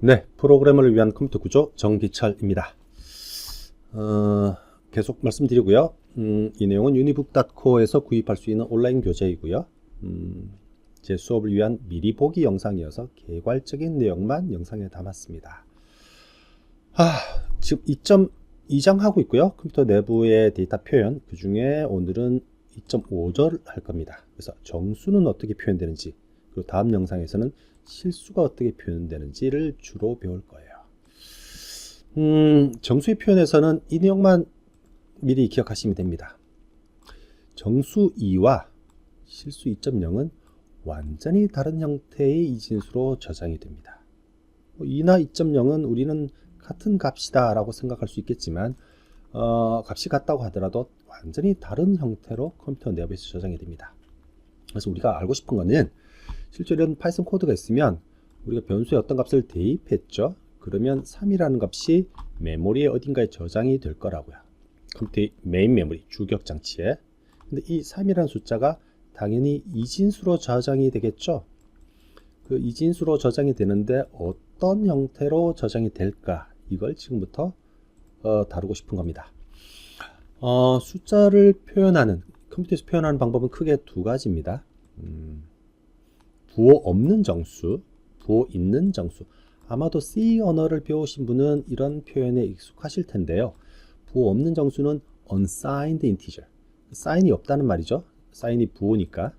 네, 프로그래머를 위한 컴퓨터 구조 정기철입니다. 어, 계속 말씀드리고요. 음, 이 내용은 유니북닷코에서 구입할 수 있는 온라인 교재이고요. 음, 제 수업을 위한 미리 보기 영상이어서 개괄적인 내용만 영상에 담았습니다. 아, 지금 2.2장 하고 있고요. 컴퓨터 내부의 데이터 표현, 그 중에 오늘은 2.5절 할 겁니다. 그래서 정수는 어떻게 표현되는지, 그리고 다음 영상에서는 실수가 어떻게 표현되는지를 주로 배울 거예요. 음, 정수의 표현에서는 이 내용만 미리 기억하시면 됩니다. 정수 2와 실수 2.0은 완전히 다른 형태의 이진수로 저장이 됩니다. 2나 2.0은 우리는 같은 값이다 라고 생각할 수 있겠지만 어, 값이 같다고 하더라도 완전히 다른 형태로 컴퓨터 내부에서 저장이 됩니다. 그래서 우리가 알고 싶은 거는 실제 이런 파이썬 코드가 있으면 우리가 변수에 어떤 값을 대입했죠. 그러면 3이라는 값이 메모리에 어딘가에 저장이 될 거라고요. 컴퓨터의 메인 메모리, 주격 장치에. 근데 이 3이라는 숫자가 당연히 이진수로 저장이 되겠죠. 그 이진수로 저장이 되는데 어떤 형태로 저장이 될까? 이걸 지금부터 어, 다루고 싶은 겁니다. 어, 숫자를 표현하는 컴퓨터에서 표현하는 방법은 크게 두 가지입니다. 음, 부호 없는 정수, 부호 있는 정수. 아마도 C 언어를 배우신 분은 이런 표현에 익숙하실 텐데요. 부호 없는 정수는 unsigned integer. 사인이 없다는 말이죠. 사인이 부호니까.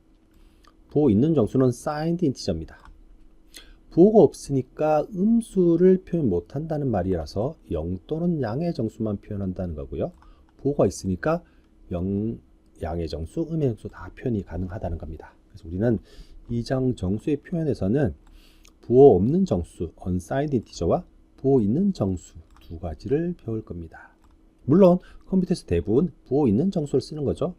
부호 있는 정수는 signed integer입니다. 부호가 없으니까 음수를 표현 못한다는 말이라서 0 또는 양의 정수만 표현한다는 거고요. 부호가 있으니까 0, 양의 정수, 음의 정수 다 표현이 가능하다는 겁니다. 그래서 우리는 이장 정수의 표현에서는 부호 없는 정수, unsigned integer와 부호 있는 정수 두 가지를 배울 겁니다. 물론 컴퓨터에서 대부분 부호 있는 정수를 쓰는 거죠.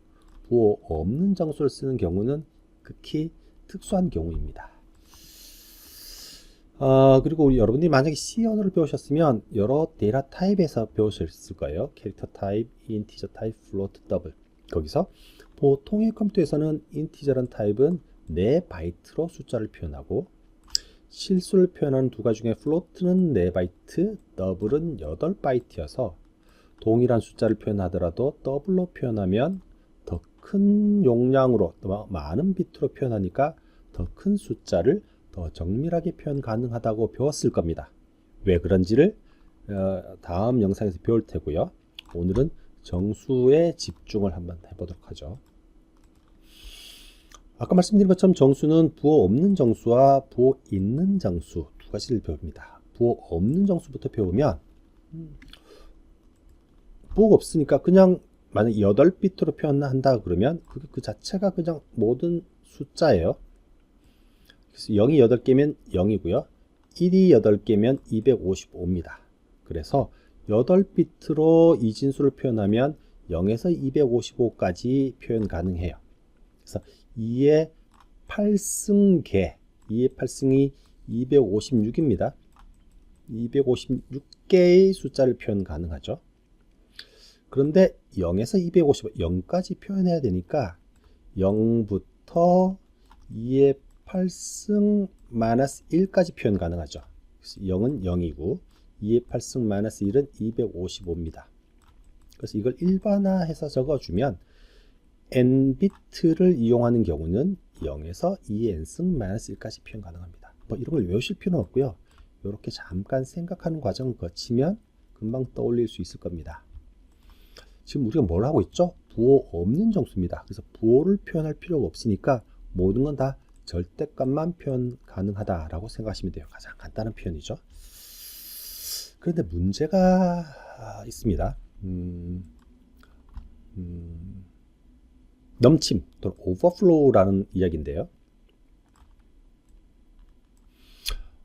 부호 없는 정수를 쓰는 경우는 극히 특수한 경우입니다. 어, 그리고 우리 여러분들이 만약에 C 언어를 배우셨으면 여러 데이터 타입에서 배우셨을 거예요. 캐릭터 타입, 인티저 타입, 플로트, 더블. 거기서 보통의 컴퓨터에서는 인티저란 타입은 4바이트로 숫자를 표현하고 실수를 표현하는 두 가지 중에 플로트는 4바이트, 더블은 8바이트여서 동일한 숫자를 표현하더라도 더블로 표현하면 더 큰 용량으로 더 많은 비트로 표현하니까 더 큰 숫자를 더 정밀하게 표현 가능하다고 배웠을 겁니다. 왜 그런지를 어, 다음 영상에서 배울 테고요. 오늘은 정수에 집중을 한번 해보도록 하죠. 아까 말씀드린 것처럼 정수는 부호 없는 정수와 부호 있는 정수 두 가지를 배웁니다. 부호 없는 정수부터 배우면 부호가 없으니까 그냥 만약 8비트로 표현한다 그러면 그게 그 자체가 그냥 모든 숫자예요. 그래서 0이 8개면 0이고요. 1이 8개면 255입니다. 그래서 8비트로 이 진수를 표현하면 0에서 255까지 표현 가능해요. 그래서 2의 8승계, 2의 8승이 256입니다. 256개의 숫자를 표현 가능하죠. 그런데 0에서 255, 0까지 표현해야 되니까 0부터 2의 8승 마이너스 1까지 표현 가능하죠. 그래서 0은 0이고 2의 8승 마이너스 1은 255입니다. 그래서 이걸 일반화해서 적어주면 n비트를 이용하는 경우는 0에서 2의 n승 마이너스 1까지 표현 가능합니다. 뭐 이런 걸 외우실 필요는 없고요. 이렇게 잠깐 생각하는 과정을 거치면 금방 떠올릴 수 있을 겁니다. 지금 우리가 뭘 하고 있죠? 부호 없는 정수입니다. 그래서 부호를 표현할 필요가 없으니까 모든 건 다 절대값만 표현 가능하다라고 생각하시면 돼요. 가장 간단한 표현이죠. 그런데 문제가 있습니다. 음, 음, 넘침 또는 오버플로우라는 이야기인데요.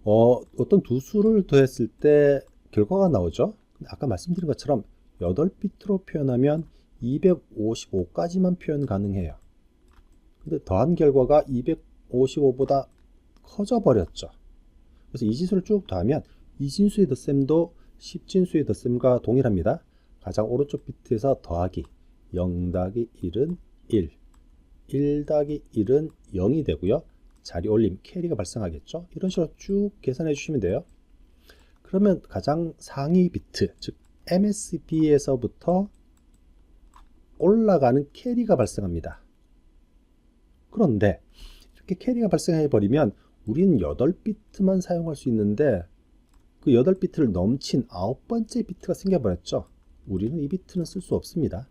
어, 어떤 두 수를 더했을 때 결과가 나오죠. 아까 말씀드린 것처럼 8비트로 표현하면 255까지만 표현 가능해요. 근데 더한 결과가 255보다 커져 버렸죠. 그래서 이 지수를 쭉 더하면 이진수의 덧셈도 10진수의 덧셈과 동일합니다. 가장 오른쪽 비트에서 더하기 0 더하기 1은 1, 1 더하기 1은 0이 되고요. 자리 올림, 캐리가 발생하겠죠. 이런 식으로 쭉 계산해 주시면 돼요. 그러면 가장 상위 비트, 즉 MSB에서부터 올라가는 캐리가 발생합니다. 그런데 이렇게 캐리가 발생해 버리면 우리는 8비트만 사용할 수 있는데 그 8비트를 넘친 아홉 번째 비트가 생겨버렸죠. 우리는 이 비트는 쓸 수 없습니다.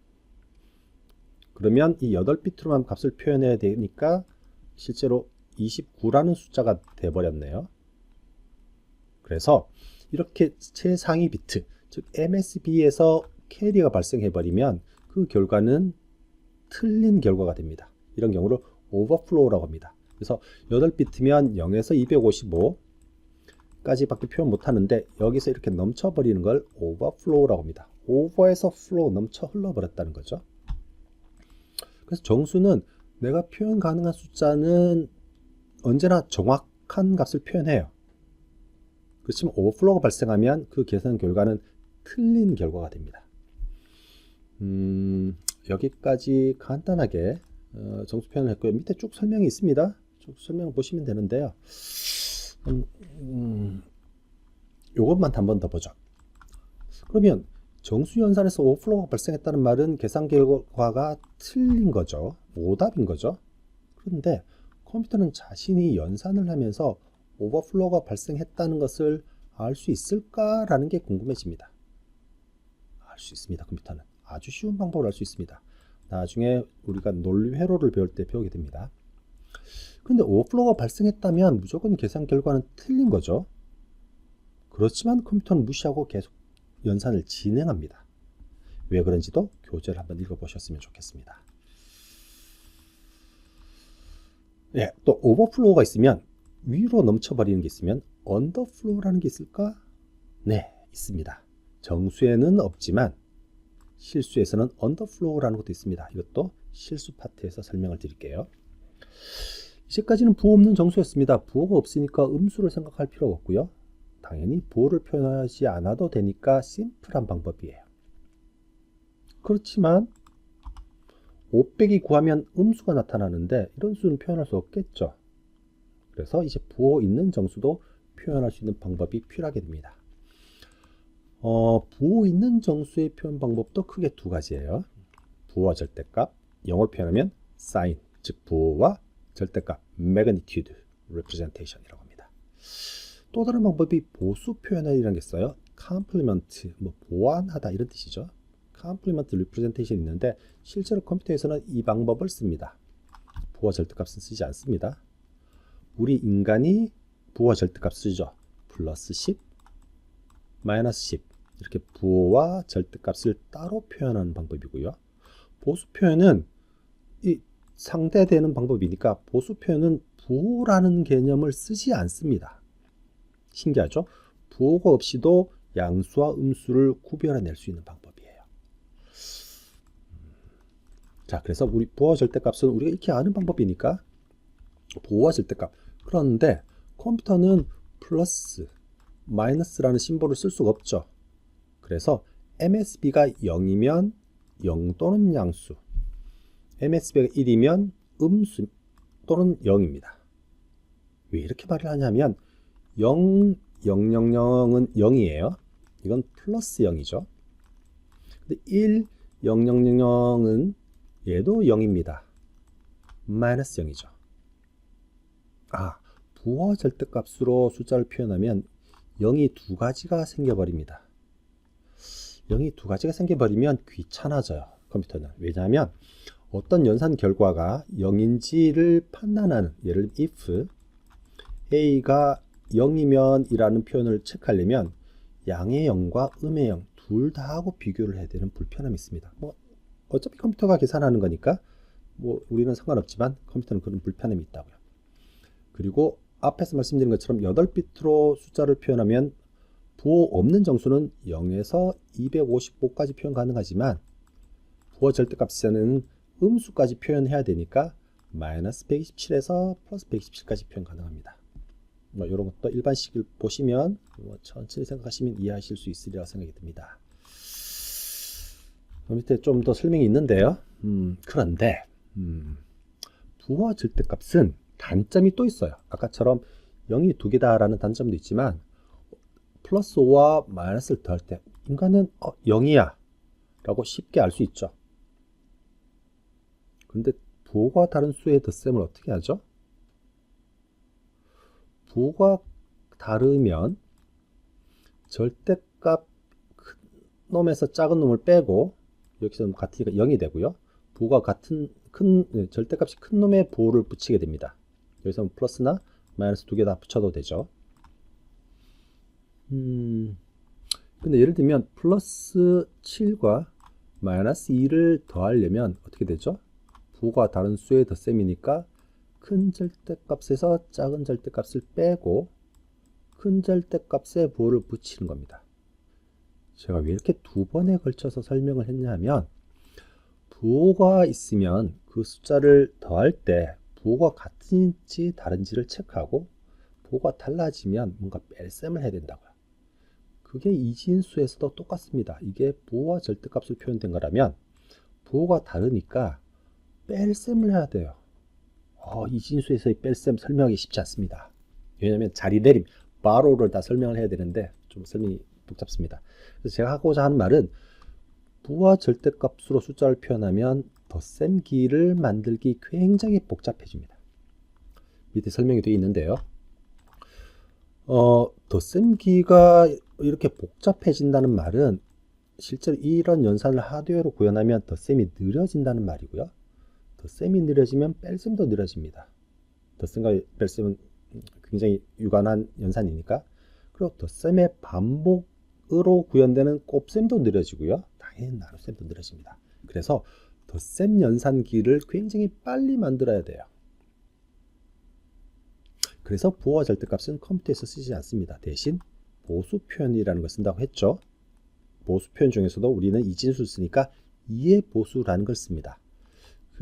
그러면 이 8비트로만 값을 표현해야 되니까 실제로 29라는 숫자가 돼버렸네요. 그래서 이렇게 최상위 비트, 즉 MSB에서 캐리가 발생해버리면 그 결과는 틀린 결과가 됩니다. 이런 경우를 오버플로우라고 합니다. 그래서 8비트면 0에서 255까지 밖에 표현 못하는데 여기서 이렇게 넘쳐버리는 걸 오버플로우라고 합니다. 오버에서 플로우 넘쳐 흘러버렸다는 거죠. 그래서 정수는 내가 표현 가능한 숫자는 언제나 정확한 값을 표현해요. 그렇지만 오버플로우가 발생하면 그 계산 결과는 틀린 결과가 됩니다. 음, 여기까지 간단하게 어, 정수 표현을 했고요. 밑에 쭉 설명이 있습니다. 쭉 설명을 보시면 되는데요. 음, 음, 요것만 한 번 더 보죠. 그러면 정수 연산에서 오버플로우가 발생했다는 말은 계산 결과가 틀린 거죠. 오답인 거죠. 그런데 컴퓨터는 자신이 연산을 하면서 오버플로우가 발생했다는 것을 알 수 있을까라는 게 궁금해집니다. 알 수 있습니다. 컴퓨터는 아주 쉬운 방법을 알 수 있습니다. 나중에 우리가 논리 회로를 배울 때 배우게 됩니다. 근데 오버플로우가 발생했다면 무조건 계산 결과는 틀린 거죠. 그렇지만 컴퓨터는 무시하고 계속 연산을 진행합니다. 왜 그런지도 교재를 한번 읽어보셨으면 좋겠습니다. 예, 또 오버플로우가 있으면 위로 넘쳐버리는 게 있으면 언더플로우라는 게 있을까? 네, 있습니다. 정수에는 없지만 실수에서는 언더플로우라는 것도 있습니다. 이것도 실수 파트에서 설명을 드릴게요. 이제까지는 부호 없는 정수였습니다. 부호가 없으니까 음수를 생각할 필요가 없고요. 당연히 부호를 표현하지 않아도 되니까 심플한 방법이에요. 그렇지만 500이 구하면 음수가 나타나는데 이런 수는 표현할 수 없겠죠. 그래서 이제 부호 있는 정수도 표현할 수 있는 방법이 필요하게 됩니다. 어, 부호 있는 정수의 표현 방법도 크게 두 가지예요. 부호와 절대값, 영어로 표현하면 sin, 즉 부호와 절대값, magnitude, representation이라고 합니다. 또 다른 방법이 보수 표현이라는 게 있어요. complement, 뭐 보완하다 이런 뜻이죠. complement representation 있는데 실제로 컴퓨터에서는 이 방법을 씁니다. 부호와 절대값은 쓰지 않습니다. 우리 인간이 부호와 절대값 쓰죠. 플러스 10, 마이너스 10 이렇게 부호와 절대값을 따로 표현하는 방법이고요. 보수 표현은 이 상대되는 방법이니까 보수 표현은 부호라는 개념을 쓰지 않습니다. 신기하죠? 부호가 없이도 양수와 음수를 구별해낼 수 있는 방법이에요. 자, 그래서 우리 부호와 절대값은 우리가 이렇게 아는 방법이니까 부호와 절대값. 그런데 컴퓨터는 플러스, 마이너스라는 심볼을 쓸 수가 없죠. 그래서 MSB가 0이면 0 또는 양수, MSB가 1이면 음수 또는 0입니다. 왜 이렇게 말을 하냐면 0, 0, 0, 0은 0이에요. 이건 플러스 0이죠. 근데 1, 0, 0, 0, 0은 얘도 0입니다. 마이너스 0이죠. 아, 부호 절대값으로 숫자를 표현하면 0이 두 가지가 생겨버립니다. 0이 두 가지가 생겨버리면 귀찮아져요. 컴퓨터는. 왜냐하면 어떤 연산 결과가 0인지를 판단하는 예를 if a가 0이면 이라는 표현을 체크하려면 양의 0과 음의 0둘다 하고 비교를 해야 되는 불편함이 있습니다. 뭐 어차피 컴퓨터가 계산하는 거니까 뭐 우리는 상관없지만 컴퓨터는 그런 불편함이 있다고요. 그리고 앞에서 말씀드린 것처럼 8비트로 숫자를 표현하면 부호 없는 정수는 0에서 255까지 표현 가능하지만 부호 절대값에는 음수까지 표현해야 되니까 마이너스 127에서 플러스 127까지 표현 가능합니다. 뭐 이런 것도 일반식을 보시면 뭐 천천히 생각하시면 이해하실 수 있으리라 생각이 듭니다. 그 밑에 좀 더 설명이 있는데요. 음, 그런데 음, 부호 절대값은 단점이 또 있어요. 아까처럼 0이 두 개다라는 단점도 있지만 플러스 5와 마이너스를 더할 때 인간은 어, 0이야 라고 쉽게 알 수 있죠. 그런데 부호가 다른 수의 덧셈을 어떻게 하죠? 부호가 다르면 절대값 큰 놈에서 작은 놈을 빼고 여기서는 같으니까 0이 되고요. 부호가 같은 큰 네, 절대값이 큰 놈의 부호를 붙이게 됩니다. 여기서는 플러스나 마이너스 두 개 다 붙여도 되죠. 음, 근데 예를 들면 플러스 7과 마이너스 2를 더하려면 어떻게 되죠? 부호가 다른 수의 덧셈이니까 큰 절대값에서 작은 절대값을 빼고 큰 절대값에 부호를 붙이는 겁니다. 제가 왜 이렇게 두 번에 걸쳐서 설명을 했냐면 부호가 있으면 그 숫자를 더할 때 부호가 같은지 다른지를 체크하고 부호가 달라지면 뭔가 뺄셈을 해야 된다고요. 그게 이진수에서도 똑같습니다. 이게 부호와 절대값을 표현된 거라면 부호가 다르니까 뺄셈을 해야 돼요. 어, 이 진수에서의 뺄셈 설명하기 쉽지 않습니다. 왜냐하면 자리 내림, 바로를 다 설명을 해야 되는데 좀 설명이 복잡습니다. 그래서 제가 하고자 하는 말은 부와 절대값으로 숫자를 표현하면 덧셈 기를 만들기 굉장히 복잡해집니다. 밑에 설명이 되어 있는데요. 어, 덧셈 기가 이렇게 복잡해진다는 말은 실제로 이런 연산을 하드웨어로 구현하면 덧셈이 느려진다는 말이고요. 덧셈이 느려지면 뺄셈도 느려집니다. 덧셈과 뺄셈은 굉장히 유관한 연산이니까. 그리고 덧셈의 반복으로 구현되는 곱셈도 느려지고요. 당연히 나눗셈도 느려집니다. 그래서 덧셈 연산기를 굉장히 빨리 만들어야 돼요. 그래서 부호와 절대값은 컴퓨터에서 쓰지 않습니다. 대신 보수 표현이라는 걸 쓴다고 했죠. 보수 표현 중에서도 우리는 이진수를 쓰니까 이해 보수라는 걸 씁니다.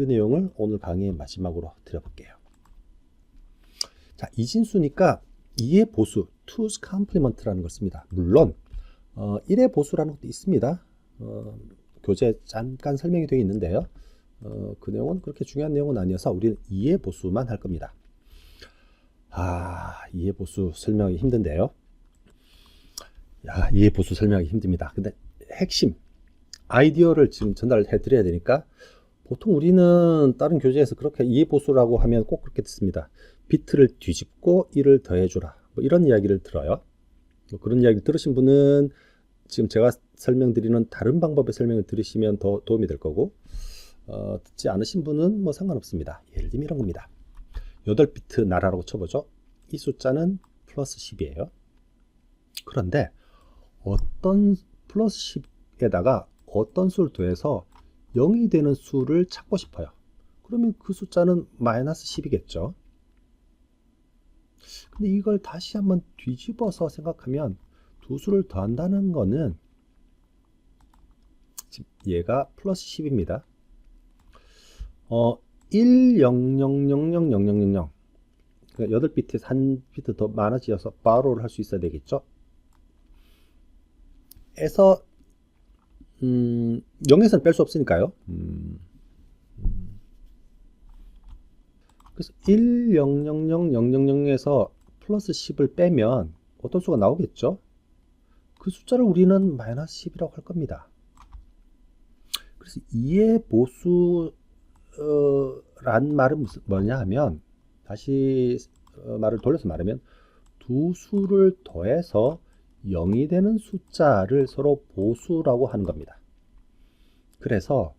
그 내용을 오늘 강의의 마지막으로 드려볼게요. 자, 이진수니까 2의 보수, 2's complement라는 걸 씁니다. 물론 어, 1의 보수라는 것도 있습니다. 어, 교재 잠깐 설명이 되어 있는데요. 어, 그 내용은 그렇게 중요한 내용은 아니어서 우리는 2의 보수만 할 겁니다. 아, 2의 보수 설명하기 힘든데요. 야, 2의 보수 설명하기 힘듭니다. 근데 핵심, 아이디어를 지금 전달해 드려야 되니까 보통 우리는 다른 교재에서 그렇게 이해보수라고 하면 꼭 그렇게 듣습니다. 비트를 뒤집고 1을 더해주라. 뭐 이런 이야기를 들어요. 뭐 그런 이야기를 들으신 분은 지금 제가 설명드리는 다른 방법의 설명을 들으시면 더 도움이 될 거고 어, 듣지 않으신 분은 뭐 상관없습니다. 예를 들면 이런 겁니다. 8비트 나라라고 쳐보죠. 이 숫자는 플러스 10이에요. 그런데 어떤 플러스 10에다가 어떤 수를 더해서 0이 되는 수를 찾고 싶어요. 그러면 그 숫자는 마이너스 10이겠죠. 근데 이걸 다시 한번 뒤집어서 생각하면 두 수를 더한다는 거는 얘가 플러스 10입니다. 어, 1, 0, 0, 0, 0, 0, 0, 0, 0. 그러니까 8비트에서 한 비트 더 많아지어서 바로를 할 수 있어야 되겠죠. 에서 음, 0에서는 뺄 수 없으니까요. 음, 음. 그래서 1, 0, 0, 0, 0, 0, 0에서 플러스 10을 빼면 어떤 수가 나오겠죠? 그 숫자를 우리는 마이너스 10이라고 할 겁니다. 그래서 2의 보수란 말은 무슨, 뭐냐 하면 다시 어, 말을 돌려서 말하면 두 수를 더해서 0이 되는 숫자를 서로 보수라고 하는 겁니다. 그래서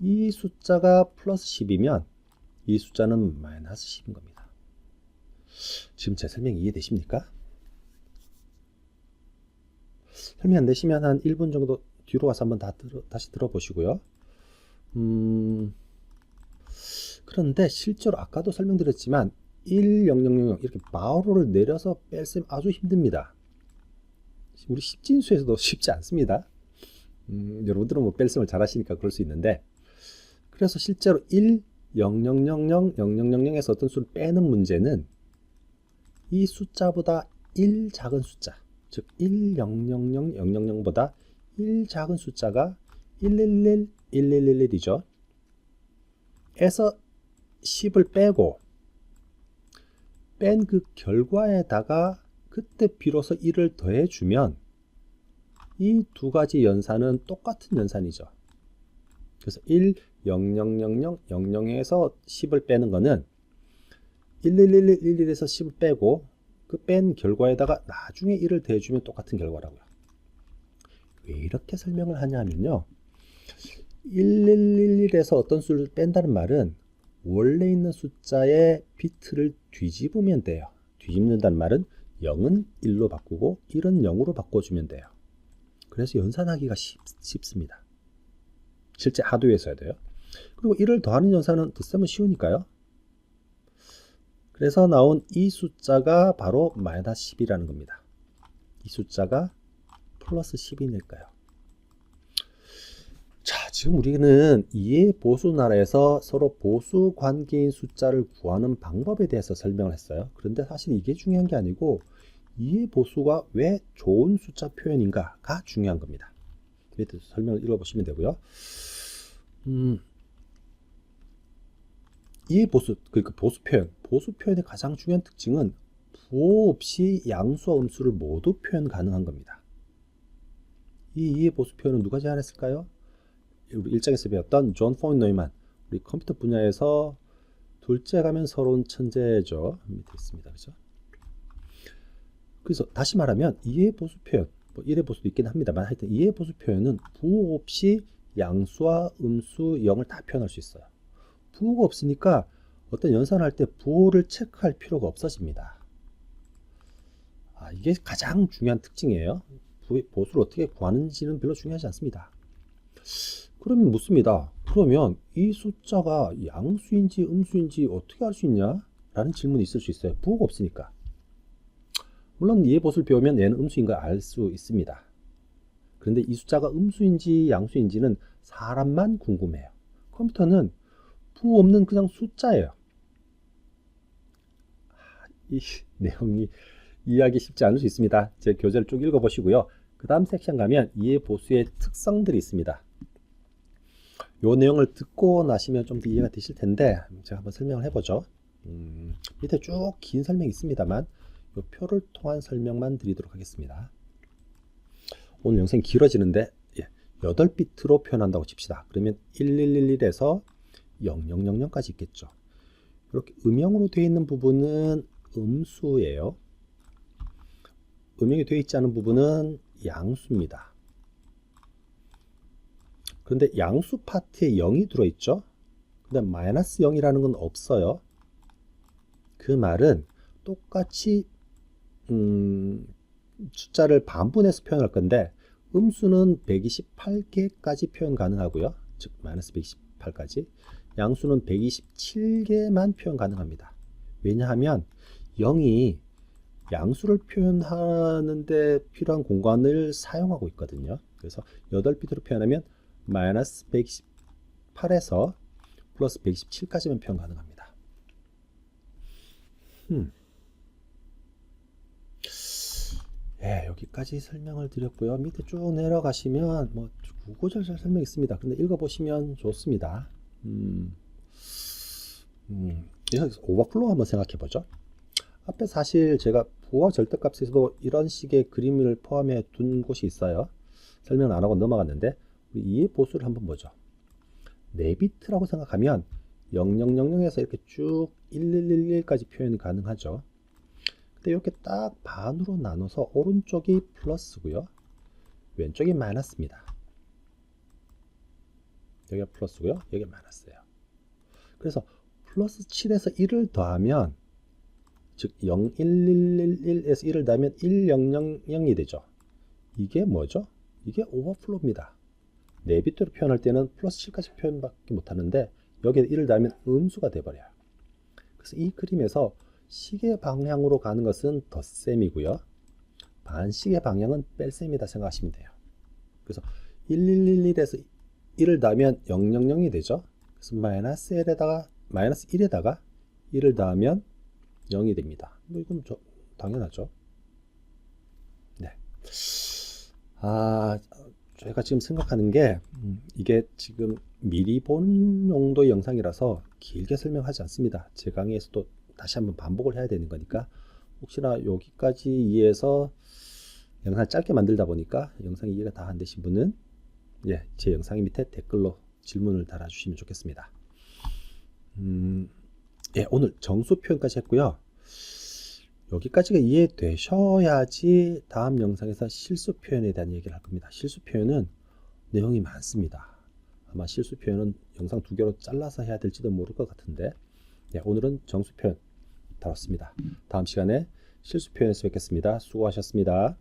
이 숫자가 플러스 10이면 이 숫자는 마이너스 10인 겁니다. 지금 제 설명 이해되십니까? 설명 안 되시면 한 1분 정도 뒤로 가서 한번 다 들어, 다시 들어보시고요. 음, 그런데 실제로 아까도 설명드렸지만 1, 0, 0, 0, 0 이렇게 바로를 내려서 뺄셈 아주 힘듭니다. 우리 십진수에서도 쉽지 않습니다. 음, 여러분들은 뭐 뺄셈을 잘 하시니까 그럴 수 있는데 그래서 실제로 1, 0, 0, 0, 0, 0, 0, 0, 0에서 어떤 수를 빼는 문제는 이 숫자보다 1 작은 숫자 즉 1, 0, 0, 0, 0, 0, 0보다 1 작은 숫자가 111, 1111이죠. 에서 10을 빼고 뺀 그 결과에다가 그때 비로소 1을 더해주면 이 두 가지 연산은 똑같은 연산이죠. 그래서 1, 0, 0, 0, 0, 0, 0에서 10을 빼는 거는 1, 1, 1, 1, 1에서 10을 빼고 그 뺀 결과에다가 나중에 1을 더해주면 똑같은 결과라고요. 왜 이렇게 설명을 하냐면요. 1111에서 어떤 수를 뺀다는 말은 원래 있는 숫자의 비트를 뒤집으면 돼요. 뒤집는다는 말은 0은 1로 바꾸고 1은 0으로 바꿔주면 돼요. 그래서 연산하기가 쉽, 쉽습니다. 실제 하드웨어에서 해야 돼요. 그리고 1을 더하는 연산은 덧셈은 쉬우니까요. 그래서 나온 이 숫자가 바로 마이너스 10이라는 겁니다. 이 숫자가 플러스 10이니까요. 자, 지금 우리는 이해 보수 나라에서 서로 보수 관계인 숫자를 구하는 방법에 대해서 설명을 했어요. 그런데 사실 이게 중요한 게 아니고 이해 보수가 왜 좋은 숫자 표현인가가 중요한 겁니다. 밑에 설명을 읽어보시면 되고요. 음, 이해 보수, 그러니까 보수 표현, 보수 표현의 가장 중요한 특징은 부호 없이 양수와 음수를 모두 표현 가능한 겁니다. 이 이해 보수 표현은 누가 제안했을까요? 우리 일장에서 배웠던 존 폰 노이만 우리 컴퓨터 분야에서 둘째 가면 서러운 천재죠 밑에 있습니다 그죠 그래서 다시 말하면 이해 보수 표현 뭐 이해 보수도 있긴 합니다만 하여튼 이해 보수 표현은 부호 없이 양수와 음수 0을 다 표현할 수 있어요 부호가 없으니까 어떤 연산할 때 부호를 체크할 필요가 없어집니다 아, 이게 가장 중요한 특징이에요 보수를 어떻게 구하는지는 별로 중요하지 않습니다 그러면 묻습니다. 그러면 이 숫자가 양수인지 음수인지 어떻게 알 수 있냐? 라는 질문이 있을 수 있어요. 부호가 없으니까. 물론 이해봇을 배우면 얘는 음수인 걸 알 수 있습니다. 그런데 이 숫자가 음수인지 양수인지는 사람만 궁금해요. 컴퓨터는 부호 없는 그냥 숫자예요. 이 내용이 이해하기 쉽지 않을 수 있습니다. 제 교재를 쭉 읽어보시고요. 그 다음 섹션 가면 이해보수의 특성들이 있습니다. 요 내용을 듣고 나시면 좀 더 이해가 되실 텐데 제가 한번 설명을 해보죠. 음, 밑에 쭉 긴 설명이 있습니다만 요 표를 통한 설명만 드리도록 하겠습니다. 오늘 영상이 길어지는데 예, 8비트로 표현한다고 칩시다. 그러면 1111에서 0000까지 있겠죠. 이렇게 음영으로 되어 있는 부분은 음수예요. 음영이 되어 있지 않은 부분은 양수입니다. 그런데 양수 파트에 0이 들어있죠. 근데 마이너스 0이라는 건 없어요. 그 말은 똑같이 음, 숫자를 반분해서 표현할 건데 음수는 128개까지 표현 가능하고요. 즉 마이너스 128까지 양수는 127개만 표현 가능합니다. 왜냐하면 0이 양수를 표현하는데 필요한 공간을 사용하고 있거든요. 그래서 8비트로 표현하면 마이너스 128에서 플러스 127까지만 표현 가능합니다. 음. 예, 여기까지 설명을 드렸고요. 밑에 쭉 내려가시면 뭐 구구절절 설명 있습니다. 근데 읽어보시면 좋습니다. 음, 음, 오버플로우 한번 생각해 보죠. 앞에 사실 제가 부하 절대값에서도 이런 식의 그림을 포함해 둔 곳이 있어요. 설명 안 하고 넘어갔는데 우리 이해 보수를 한번 보죠. 4비트라고 생각하면 0000에서 이렇게 쭉 1111까지 표현이 가능하죠. 근데 이렇게 딱 반으로 나눠서 오른쪽이 플러스고요. 왼쪽이 마이너스입니다. 여기가 플러스고요. 여기 마이너스예요. 그래서 플러스 7에서 1을 더하면 즉 01111에서 1을 더하면 1000이 되죠. 이게 뭐죠? 이게 오버플로입니다. 4비트로 표현할 때는 플러스 7까지 표현밖에 못하는데 여기에 1을 달면 음수가 돼버려요. 그래서 이 그림에서 시계 방향으로 가는 것은 덧셈이고요. 반시계 방향은 뺄셈이다 생각하시면 돼요. 그래서 1111에서 1을 더하면 000이 되죠. 그래서 마이너스 1에다가 마이너스 1에다가 1을 더하면 0이 됩니다. 뭐 이건 저, 당연하죠. 네. 아, 제가 지금 생각하는 게 음, 이게 지금 미리 본 용도의 영상이라서 길게 설명하지 않습니다. 제 강의에서도 다시 한번 반복을 해야 되는 거니까 혹시나 여기까지 이해해서 영상 짧게 만들다 보니까 영상 이해가 다 안 되신 분은 예, 제 영상 밑에 댓글로 질문을 달아주시면 좋겠습니다. 음, 예, 오늘 정수 표현까지 했고요. 여기까지가 이해되셔야지 다음 영상에서 실수 표현에 대한 얘기를 할 겁니다. 실수 표현은 내용이 많습니다. 아마 실수 표현은 영상 두 개로 잘라서 해야 될지도 모를 것 같은데 예, 오늘은 정수 표현 다뤘습니다. 다음 시간에 실수 표현에서 뵙겠습니다. 수고하셨습니다.